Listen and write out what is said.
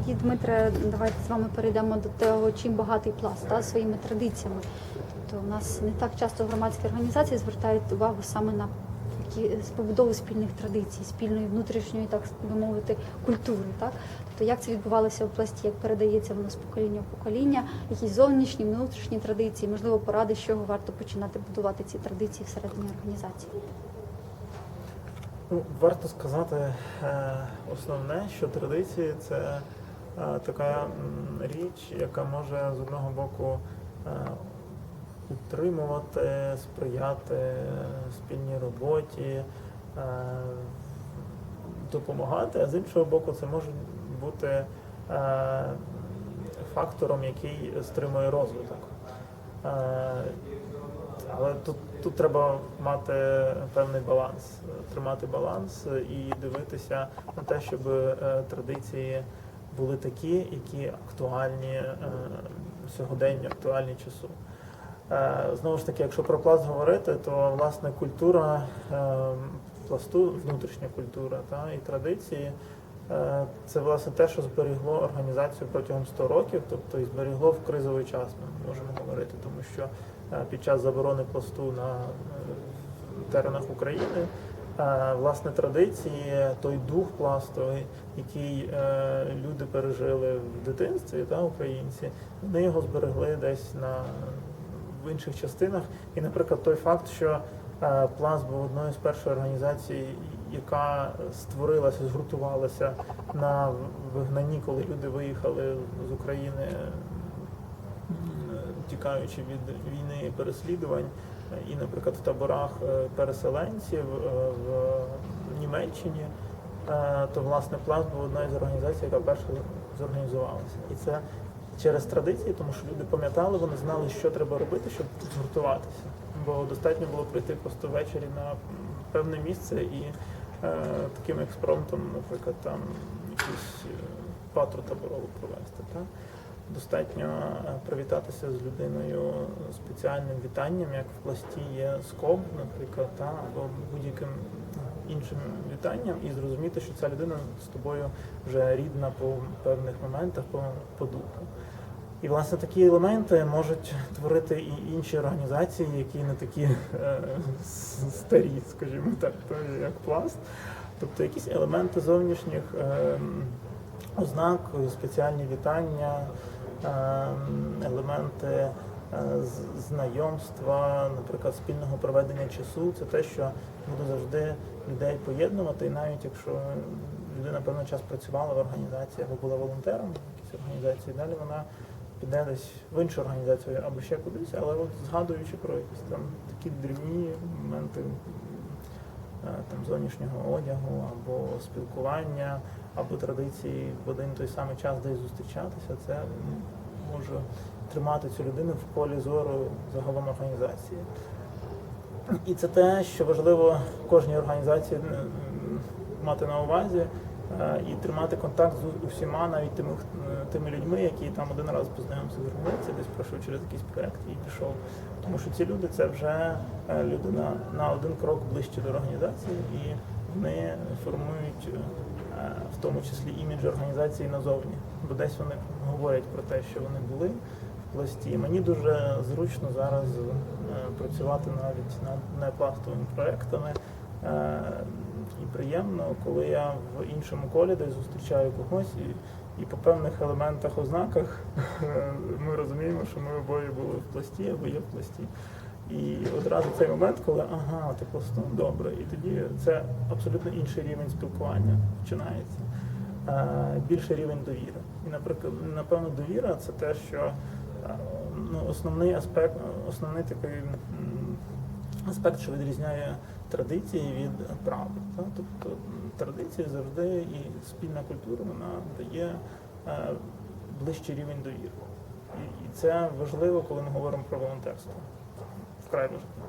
тоді, Дмитре, давайте з вами перейдемо до того, чим багатий пласт та, своїми традиціями. Тобто у нас не так часто громадські організації звертають увагу саме на такі побудову спільних традицій, спільної внутрішньої, так би мовити, культури. Так? Тобто як це відбувалося в пласті, як передається воно з покоління в покоління, які зовнішні, внутрішні традиції, можливо, поради, з чого варто починати будувати ці традиції всередині організації. Ну, варто сказати е, основне, що традиції це така річ, яка може з одного боку е, утримувати, сприяти е, спільній роботі, е, допомагати, а з іншого боку, це може бути е, фактором, який стримує розвиток. Е, але тут, тут треба мати певний баланс, тримати баланс і дивитися на те, щоб е, традиції були такі, які актуальні е, сьогодення, актуальні часу. Е, Знову ж таки, якщо про пласт говорити, то власне культура е, пласту, внутрішня культура та, і традиції це власне те, що зберігло організацію протягом 100 років, тобто і зберігло в кризовий час, ми можемо говорити, тому що під час заборони пласту на теренах України. Е, Власне, традиції, той дух пласту, який е, люди пережили в дитинстві, та українці, вони його зберегли десь на в інших частинах. І, наприклад, той факт, що е, пласт був одною з перших організацій, яка створилася, згуртувалася на вигнанні, коли люди виїхали з України, тікаючи від війни і переслідувань. І, наприклад, в таборах е, переселенців е, в Німеччині, е, то власне пласт був одна з організацій, яка перша зорганізувалася. І це через традиції, тому що люди пам'ятали, вони знали, що треба робити, щоб згуртуватися. Бо достатньо було прийти просто ввечері на певне місце і е, таким експромтом, наприклад, там якусь патру таборову провести. Так? Достатньо е, привітатися з людиною спеціальним вітанням, як в пласті є скоб, наприклад, та, або будь-яким іншим вітанням, і зрозуміти, що ця людина з тобою вже рідна по певних моментах, по, по духу. І власне такі елементи можуть творити і інші організації, які не такі е, старі, скажімо так, як пласт. Тобто якісь елементи зовнішніх ем, ознак, спеціальні вітання, елементи е, знайомства, наприклад, спільного проведення часу. Це те, що буде завжди людей поєднувати, і навіть якщо людина певний час працювала в організації або була волонтером в якійсь організації, далі вона піде десь в іншу організацію або ще кудись, але от згадуючи про якісь там такі дрібні моменти там зовнішнього одягу або спілкування, або традиції в один той самий час десь зустрічатися, це може тримати цю людину в полі зору загалом організації. І це те, що важливо кожній організації мати на увазі е, і тримати контакт з усіма, навіть тими, е, тими людьми, які там один раз познайомився з організацією, десь пройшов через якийсь проект і пішов. Тому що ці люди це вже е, люди на, один крок ближче до організації, і вони формують е, в тому числі імідж організації назовні. Бо десь вони говорять про те, що вони були в пласті. Мені дуже зручно зараз е, працювати навіть над непластовими проектами. Приємно, коли я в іншому колі десь зустрічаю когось і, і по певних елементах, ознаках ми розуміємо, що ми обоє були в пласті або є в пласті. І одразу цей момент, коли ага, ти просто добре, і тоді це абсолютно інший рівень спілкування починається. Більший рівень довіри. І, наприклад, напевно, довіра це те, що ну, основний аспект, основний такий аспект, що відрізняє традиції від прав, Тобто традиція завжди і спільна культура вона дає е, ближчий рівень довіри. І, це важливо, коли ми говоримо про волонтерство. Вкрай важливо.